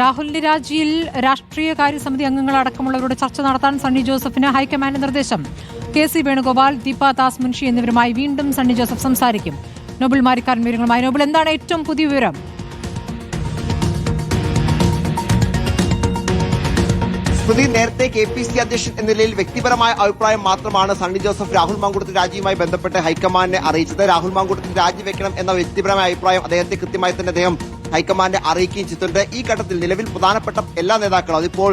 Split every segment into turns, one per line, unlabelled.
രാഹുലിന്റെ രാജിയിൽ രാഷ്ട്രീയ കാര്യസമിതി അംഗങ്ങളടക്കമുള്ളവരോട് ചർച്ച നടത്താൻ സണ്ണി ജോസഫിന് ഹൈക്കമാൻഡ് നിർദ്ദേശം. കെ സി വേണുഗോപാൽ ദീപ ദാസ് മുൻഷി എന്നിവരുമായി വീണ്ടും സണ്ണി ജോസഫ് സംസാരിക്കും. നോബിൾ മാരിക്കാരൻ വിവരങ്ങളുമായി. നോബിൾ എന്താണ് ഏറ്റവും പുതിയ വിവരം?
സ്മൃതി നേരത്തെ കെ പി സി അധ്യക്ഷൻ എന്ന നിലയിൽ വ്യക്തിപരമായ അഭിപ്രായം മാത്രമാണ് സണ്ണി ജോസഫ് രാഹുൽ മാങ്കൂട്ടത്തിൽ രാജിയുമായി ബന്ധപ്പെട്ട് ഹൈക്കമാൻഡിനെ അറിയിച്ചത്. രാഹുൽ മാങ്കൂട്ടത്തിൽ രാജിവെക്കണം എന്ന വ്യക്തിപരമായ അഭിപ്രായം അദ്ദേഹത്തെ കൃത്യമായി തന്നെ അദ്ദേഹം ഹൈക്കമാൻഡിനെ അറിയിക്കുകയും ചെയ്തിട്ടുണ്ട്. ഈ ഘട്ടത്തിൽ നിലവിൽ പ്രധാനപ്പെട്ട എല്ലാ നേതാക്കളും അതിപ്പോൾ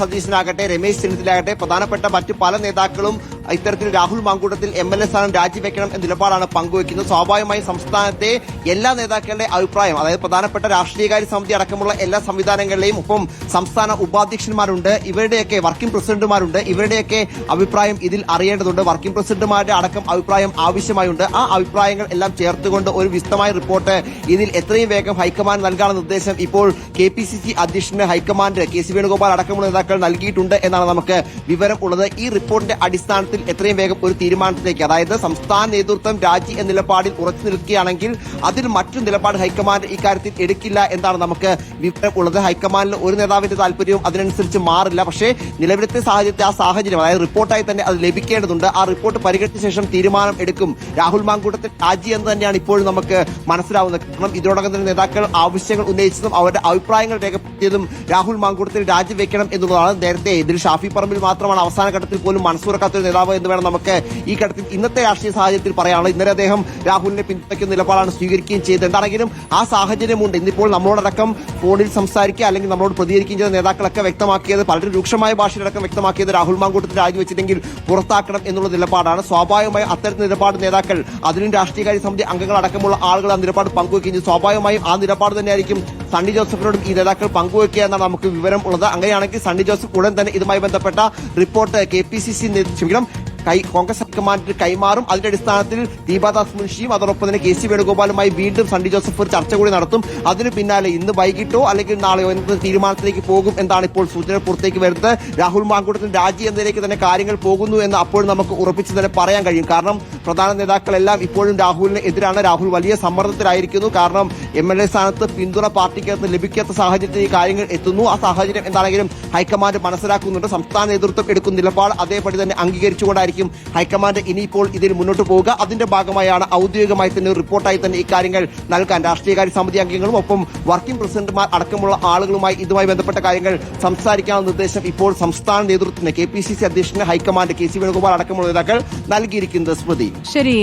സതീശനാകട്ടെ രമേശ് ചെന്നിത്തലയാകട്ടെ പ്രധാനപ്പെട്ട മറ്റു പല നേതാക്കളും ഇത്തരത്തിൽ Rahul Mamkootathil M L A സ്ഥാനം രാജിവെക്കണം എന്ന നിലപാടാണ് പങ്കുവയ്ക്കുന്നത്. സ്വാഭാവികമായും സംസ്ഥാനത്തെ എല്ലാ നേതാക്കളുടെ അഭിപ്രായം അതായത് പ്രധാനപ്പെട്ട രാഷ്ട്രീയകാര്യ സമിതി അടക്കമുള്ള എല്ലാ സംവിധാനങ്ങളിലെയും ഒപ്പം സംസ്ഥാന ഉപാധ്യക്ഷന്മാരുണ്ട്. ഇവരുടെയൊക്കെ വർക്കിംഗ് പ്രസിഡന്റുമാരുണ്ട്. ഇവരുടെയൊക്കെ അഭിപ്രായം ഇതിൽ അറിയേണ്ടതുണ്ട്. വർക്കിംഗ് പ്രസിഡന്റുമാരുടെ അടക്കം അഭിപ്രായം ആവശ്യമായുണ്ട്. ആ അഭിപ്രായങ്ങൾ എല്ലാം ചേർത്തുകൊണ്ട് ഒരു വിശദമായ റിപ്പോർട്ട് ഇതിൽ എത്രയും വേഗം ഹൈക്കമാൻഡ് നൽകാനുള്ള നിർദ്ദേശം ഇപ്പോൾ കെ പി സി സി അധ്യക്ഷന് high command K C Venugopal അടക്കമുള്ള നേതാക്കൾ നൽകിയിട്ടുണ്ട് എന്നാണ് നമുക്ക് വിവരം ഉള്ളത്. ഈ റിപ്പോർട്ടിന്റെ അടിസ്ഥാനത്തിൽ എത്രയും വേഗം ഒരു തീരുമാനത്തിലേക്ക് അതായത് സംസ്ഥാന നേതൃത്വം രാജി എന്ന നിലപാടിൽ ഉറച്ചു നിൽക്കുകയാണെങ്കിൽ അതിൽ മറ്റു നിലപാട് ഹൈക്കമാൻഡ് ഇക്കാര്യത്തിൽ എടുക്കില്ല എന്നാണ് നമുക്ക് വിവരം ഉള്ളത്. ഹൈക്കമാൻഡിൽ ഒരു നേതാവിന്റെ താല്പര്യവും അതിനനുസരിച്ച് മാറില്ല. പക്ഷേ നിലവിലത്തെ സാഹചര്യത്തെ ആ സാഹചര്യം അതായത് റിപ്പോർട്ടായി തന്നെ അത് ലഭിക്കേണ്ടതുണ്ട്. ആ റിപ്പോർട്ട് പരിഗണിച്ച ശേഷം തീരുമാനം എടുക്കും. രാഹുൽ മാങ്കൂട്ടത്തിൽ രാജി എന്ന് തന്നെയാണ് ഇപ്പോഴും നമുക്ക് മനസ്സിലാവുന്നത്. കാരണം ഇതിനോടകം തന്നെ നേതാക്കൾ ആവശ്യങ്ങൾ ഉന്നയിച്ചതും അവരുടെ അഭിപ്രായങ്ങൾ രേഖപ്പെടുത്തിയതും രാഹുൽ മാങ്കൂട്ടത്തിൽ രാജിവെക്കണം എന്നുള്ളതാണ്. നേരത്തെ ഇതിൽ ഷാഫി പറമ്പിൽ മാത്രമാണ് അവസാന ഘട്ടത്തിൽ പോലും മനസ്സുറക്കാത്ത ഒരു നേതാവ് എന്ന് വേണം നമുക്ക് ഈ ഘട്ടത്തിൽ ഇന്നത്തെ രാഷ്ട്രീയ സാഹചര്യത്തിൽ പറയാനുള്ളത് ഇന്നലെ അദ്ദേഹം രാഹുലിനെ പിന്തുണയ്ക്കുന്ന നിലപാടാണ് സ്വീകരിക്കുകയും ചെയ്തത്. എന്താണെങ്കിലും ആ സാഹചര്യമുണ്ട്. ഇന്നിപ്പോൾ നമ്മളോടക്കം ഫോണിൽ സംസാരിക്കുക അല്ലെങ്കിൽ നമ്മളോട് പ്രതികരിക്കുകയും ചെയ്ത നേതാക്കളൊക്കെ വ്യക്തമാക്കിയത് പലരും രൂക്ഷമായ ഭാഷയിലടക്കം വ്യക്തമാക്കിയത് രാഹുൽ മാങ്കൂട്ടത്തിൽ രാജിവെച്ചില്ലെങ്കിൽ പുറത്താക്കണം എന്നുള്ള നിലപാടാണ്. സ്വാഭാവികമായും അത്തരത്തിൽ നിലപാട് നേതാക്കൾ അതിലും രാഷ്ട്രീയകാര്യ സമിതി അംഗങ്ങൾ അടക്കമുള്ള ആളുകൾ ആ നിലപാട് പങ്കുവയ്ക്കുകയും സ്വാഭാവികമായും ആ നിലപാട് തന്നെയായിരിക്കും സണ്ണി ജോസഫിനോടും ഈ നേതാക്കൾ പങ്കുവയ്ക്കുക എന്നാണ് നമുക്ക് വിവരം ഉള്ളത് അങ്ങനെയാണെങ്കിൽ സണ്ണി ജോസഫ് ഉടൻ തന്നെ ഇതുമായി ബന്ധപ്പെട്ട report K P C C ക്ഷമിക്കണം. കൈ കോൺഗ്രസ് ഹൈക്കമാൻഡിന് കൈമാറും. അതിന്റെ അടിസ്ഥാനത്തിൽ ദീപാദാസ് മുൻഷിയും അതോടൊപ്പം തന്നെ കെ സി വേണുഗോപാലുമായി വീണ്ടും സണ്ണി ജോസഫ് ഒരു ചർച്ച കൂടി നടത്തും. അതിന് പിന്നാലെ ഇന്ന് വൈകിട്ടോ അല്ലെങ്കിൽ നാളെയോ എന്ത് തീരുമാനത്തിലേക്ക് പോകും എന്നാണ് ഇപ്പോൾ സൂചന പുറത്തേക്ക് വരുന്നത്. രാഹുൽ മാങ്കൂട്ടത്തിൽ രാജി എന്നതിലേക്ക് തന്നെ കാര്യങ്ങൾ പോകുന്നു എന്ന് അപ്പോൾ നമുക്ക് ഉറപ്പിച്ച് തന്നെ പറയാൻ കഴിയും. കാരണം പ്രധാന നേതാക്കളെല്ലാം ഇപ്പോഴും രാഹുലിന് എതിരാണ്. രാഹുൽ വലിയ സമ്മർദ്ദത്തിലായിരിക്കുന്നു. കാരണം എം എൽ എ സ്ഥാനത്ത് പിന്തുണ പാർട്ടിക്കകത്ത് ലഭിക്കാത്ത സാഹചര്യത്തിൽ ഈ കാര്യങ്ങൾ എത്തുന്നു. ആ സാഹചര്യം എന്താണെങ്കിലും ഹൈക്കമാൻഡ് മനസ്സിലാക്കുന്നുണ്ട്. സംസ്ഥാന നേതൃത്വം എടുക്കുന്ന നിലപാട് അതേപടി തന്നെ അംഗീകരിച്ചുകൊണ്ടായിരിക്കും ഹൈക്കമാൻഡ് ഇനിയിപ്പോൾ ഇതിൽ മുന്നോട്ട് പോവുക. അതിന്റെ ഭാഗമായാണ് ഔദ്യോഗികമായി തന്നെ റിപ്പോർട്ടായി തന്നെ ഇക്കാര്യങ്ങൾ നൽകാൻ രാഷ്ട്രീയകാര്യ സമിതി അംഗങ്ങളും ഒപ്പം വർക്കിംഗ് പ്രസിഡന്റുമാർ അടക്കമുള്ള ആളുകളുമായി ഇതുമായി ബന്ധപ്പെട്ട കാര്യങ്ങൾ സംസാരിക്കാനുള്ള നിർദ്ദേശം ഇപ്പോൾ സംസ്ഥാന നേതൃത്വത്തിന് കെ പി സി സി അധ്യക്ഷന് high command K C Venugopal അടക്കമുള്ള നേതാക്കൾ നൽകിയിരിക്കുന്നത് സ്മൃതി.
ശരി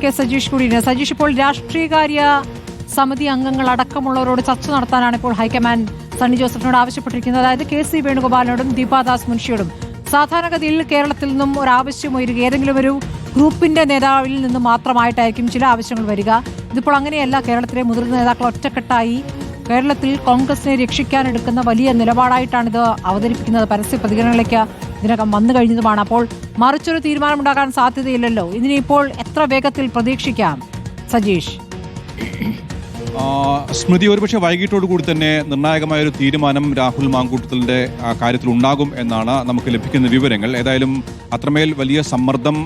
കെ സജീഷ് കൂടിയാണ് സജീഷ് ഇപ്പോൾ രാഷ്ട്രീയകാര്യ സമിതി അംഗങ്ങൾ അടക്കമുള്ളവരോട് ചർച്ച നടത്താനാണ് ഇപ്പോൾ ഹൈക്കമാൻഡ് സണ്ണി ജോസഫിനോട് ആവശ്യപ്പെട്ടിരിക്കുന്നത്. അതായത് കെ സി വേണുഗോപാലിനോടും ദീപാദാസ് മുൻഷിയോടും. സാധാരണഗതിയിൽ കേരളത്തിൽ നിന്നും ഒരു ആവശ്യം ഉയരുക ഏതെങ്കിലും ഒരു ഗ്രൂപ്പിന്റെ നേതാവിൽ നിന്ന് മാത്രമായിട്ടായിരിക്കും ചില ആവശ്യങ്ങൾ വരിക. ഇതിപ്പോൾ അങ്ങനെയല്ല കേരളത്തിലെ മുതിർന്ന നേതാക്കൾ ഒറ്റക്കെട്ടായി കേരളത്തിൽ കോൺഗ്രസിനെ രക്ഷിക്കാനെടുക്കുന്ന വലിയ നിലപാടായിട്ടാണിത് അവതരിപ്പിക്കുന്നത്. പരസ്യ പ്രതികരണങ്ങളിലേക്ക് ഇതിനകം വന്നു കഴിഞ്ഞതുമാണ്. അപ്പോൾ മറിച്ചൊരു തീരുമാനമുണ്ടാകാൻ സാധ്യതയില്ലല്ലോ. ഇതിനിപ്പോൾ എത്ര വേഗത്തിൽ പ്രതീക്ഷിക്കാം? സജീഷ്.
സ്മൃതി ഒരുപക്ഷെ വൈകിട്ടോടു കൂടി തന്നെ നിർണായകമായ ഒരു തീരുമാനം രാഹുൽ മാങ്കൂട്ടത്തിന്റെ കാര്യത്തിൽ ഉണ്ടാകും എന്നാണ് നമുക്ക് ലഭിക്കുന്ന വിവരങ്ങൾ. ഏതായാലും അത്രമേൽ വലിയ സമ്മർദ്ദം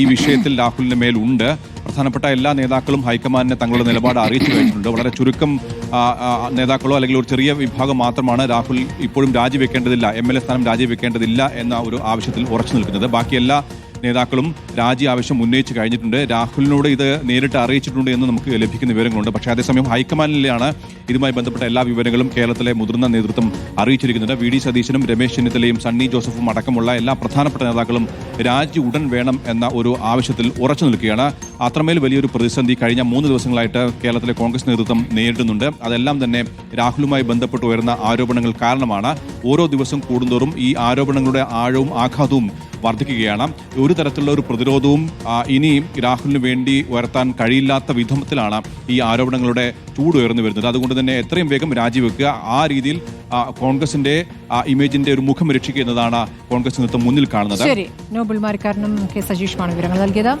ഈ വിഷയത്തിൽ രാഹുലിന്റെ മേലുണ്ട്. പ്രധാനപ്പെട്ട എല്ലാ നേതാക്കളും ഹൈക്കമാൻഡിനെ തങ്ങളുടെ നിലപാട് അറിയിച്ചു കഴിഞ്ഞിട്ടുണ്ട്. വളരെ ചുരുക്കം നേതാക്കളോ അല്ലെങ്കിൽ ഒരു ചെറിയ വിഭാഗം മാത്രമാണ് രാഹുൽ ഇപ്പോഴും രാജിവെക്കേണ്ടതില്ല എം എൽ എ സ്ഥാനം രാജിവെക്കേണ്ടതില്ല എന്ന ഒരു ആവശ്യത്തിൽ ഉറച്ചു നിൽക്കുന്നത്. ബാക്കി എല്ലാ നേതാക്കളും രാജി ആവശ്യം ഉന്നയിച്ചു കഴിഞ്ഞിട്ടുണ്ട്. രാഹുലിനോട് ഇത് നേരിട്ട് അറിയിച്ചിട്ടുണ്ട് എന്ന് നമുക്ക് ലഭിക്കുന്ന വിവരങ്ങളുണ്ട്. പക്ഷേ അതേസമയം ഹൈക്കമാൻഡിലാണ് ഇതുമായി ബന്ധപ്പെട്ട എല്ലാ വിവരങ്ങളും കേരളത്തിലെ മുതിർന്ന നേതൃത്വം അറിയിച്ചിരിക്കുന്നുണ്ട് വി. ഡി. സതീശനും രമേശ് ചെന്നിത്തലയും സണ്ണി ജോസഫും അടക്കമുള്ള എല്ലാ പ്രധാനപ്പെട്ട നേതാക്കളും രാജി ഉടൻ വേണം എന്ന ഒരു ആവശ്യത്തിൽ ഉറച്ചു നിൽക്കുകയാണ്. അത്രമേൽ വലിയൊരു പ്രതിസന്ധി കഴിഞ്ഞ മൂന്ന് ദിവസങ്ങളായിട്ട് കേരളത്തിലെ കോൺഗ്രസ് നേതൃത്വം നേരിടുന്നുണ്ട്. അതെല്ലാം തന്നെ രാഹുലുമായി ബന്ധപ്പെട്ട് ഉയർന്ന ആരോപണങ്ങൾ കാരണമാണ്. ഓരോ ദിവസം കൂടുന്തോറും ഈ ആരോപണങ്ങളുടെ ആഴവും ആഘാതവും വർദ്ധിക്കുകയാണ്. ഒരു തരത്തിലുള്ള ഒരു പ്രതിരോധവും ഇനിയും ഇനി രാഹുലിന് വേണ്ടി ഉയർത്താൻ കഴിയില്ലാത്ത വിധത്തിലാണ് ഈ ആരോപണങ്ങളുടെ ചൂട് ഉയർന്നു വരുന്നത്. അതുകൊണ്ട് തന്നെ എത്രയും വേഗം രാജിവെക്കുക. ആ രീതിയിൽ കോൺഗ്രസിന്റെ ഇമേജിന്റെ ഒരു മുഖം രക്ഷിക്കുക എന്നതാണ് കോൺഗ്രസ് നേതൃത്വം മുന്നിൽ കാണുന്നത്.
ശരി. നോബിൾ മാരിക്കാരനും കെ സജീഷുമാണ് വിവരങ്ങൾ നൽകിയത്.